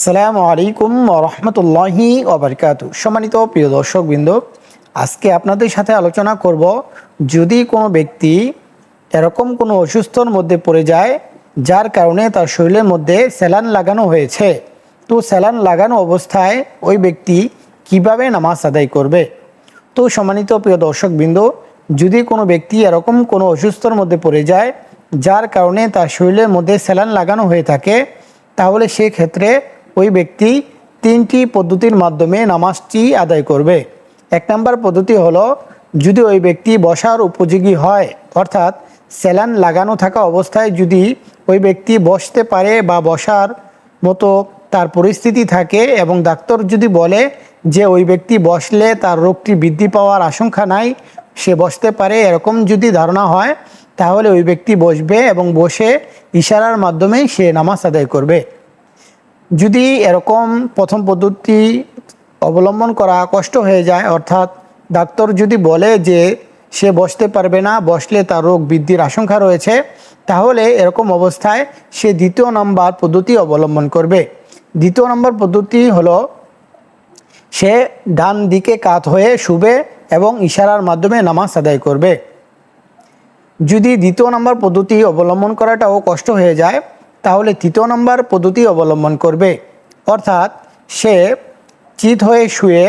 সালামু আলাইকুম রহমতুল্লাহি ওবরকাত সম্মানিত প্রিয় দর্শকবৃন্দ, আজকে আপনাদের সাথে আলোচনা করব, যদি কোনো ব্যক্তি এরকম কোনো অসুস্থর মধ্যে পড়ে যায়, যার কারণে তার শরীরের মধ্যে স্যালান লাগানো হয়েছে, তো স্যালান লাগানো অবস্থায় ওই ব্যক্তি কীভাবে নামাজ আদায় করবে? তো সম্মানিত প্রিয় দর্শকবৃন্দ, যদি কোনো ব্যক্তি এরকম কোনো অসুস্থর মধ্যে পড়ে যায়, যার কারণে তার শরীরের মধ্যে স্যালান লাগানো হয়ে থাকে, তাহলে সেক্ষেত্রে ওই ব্যক্তি তিনটি পদ্ধতির মাধ্যমে নামাজটি আদায় করবে। এক নম্বর পদ্ধতি হলো, যদি ওই ব্যক্তি বসার উপযোগী হয়, অর্থাৎ স্যালান লাগানো থাকা অবস্থায় যদি ওই ব্যক্তি বসতে পারে বা বসার মতো তার পরিস্থিতি থাকে এবং ডাক্তার যদি বলে যে ওই ব্যক্তি বসলে তার রোগটি বৃদ্ধি পাওয়ার আশঙ্কা নাই, সে বসতে পারে, এরকম যদি ধারণা হয়, তাহলে ওই ব্যক্তি বসবে এবং বসে ইশারার মাধ্যমে সে নামাজ আদায় করবে। যদি এরকম প্রথম পদ্ধতি অবলম্বন করা কষ্ট হয়ে যায়, অর্থাৎ ডাক্তার যদি বলে যে সে বসতে পারবে না, বসলে তার রোগ বৃদ্ধির আশঙ্কা রয়েছে, তাহলে এরকম অবস্থায় সে দ্বিতীয় নম্বর পদ্ধতি অবলম্বন করবে। দ্বিতীয় নম্বর পদ্ধতি হলো সে ডান দিকে কাত হয়ে শুবে এবং ইশারার মাধ্যমে নামাজ আদায় করবে। যদি দ্বিতীয় নম্বর পদ্ধতি অবলম্বন করাটাও কষ্ট হয়ে যায় তাহলে তৃতীয় নম্বর পদ্ধতি অবলম্বন করবে। অর্থাৎ সে চিত হয়ে শুয়ে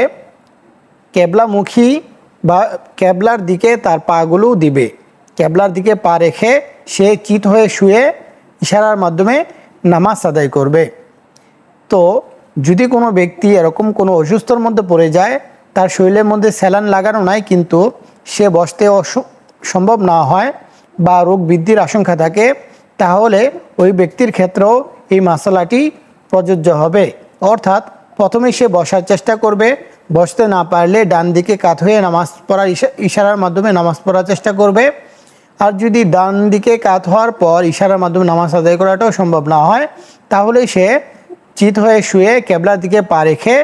ক্যাবলামুখী বা ক্যাবলার দিকে তার পাগুলো দিবে। ক্যাবলার দিকে পা রেখে সে চিত হয়ে শুয়ে ইশারার মাধ্যমে নামাজ আদায় করবে। তো যদি কোনো ব্যক্তি এরকম কোনো অসুস্থর মধ্যে পড়ে যায়, তার শরীরের মধ্যে স্যালান লাগানো নাই কিন্তু সে বসতে সম্ভব না হয় বা রোগ বৃদ্ধির আশঙ্কা থাকে তাহলে ওই ব্যক্তির ক্ষেত্রেও এই মশলাটি প্রযোজ্য হবে। অর্থাৎ প্রথমে সে বসার চেষ্টা করবে, বসতে না পারলে ডান দিকে কাত হয়ে নামাজ পড়ার ইশারার মাধ্যমে নামাজ পড়ার চেষ্টা করবে। আর যদি ডান দিকে কাত হওয়ার পর ইশারার মাধ্যমে নামাজ আদায় করাটাও সম্ভব না হয়, তাহলে সে চিত হয়ে শুয়ে কেবলার দিকে পা রেখে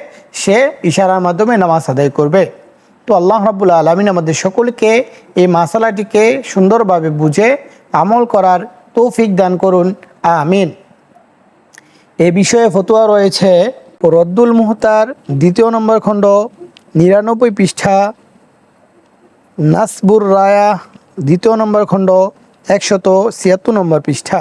সে ইশারার মাধ্যমে নামাজ আদায় করবে। তো আল্লাহ রাবুল আলমিন আমাদের সকলকে এই মাসালাটিকে সুন্দরভাবে বুঝে আমল করার তৌফিক দান করুন। আমিন। এ বিষয়ে ফতোয়া রয়েছে রদ্দুল মুহতার দ্বিতীয় নম্বর খণ্ড, নিরানব্বই পৃষ্ঠা, নাসবুর রায়া দ্বিতীয় নম্বর খণ্ড, একশত ছিয়াত্তর নম্বর পৃষ্ঠা।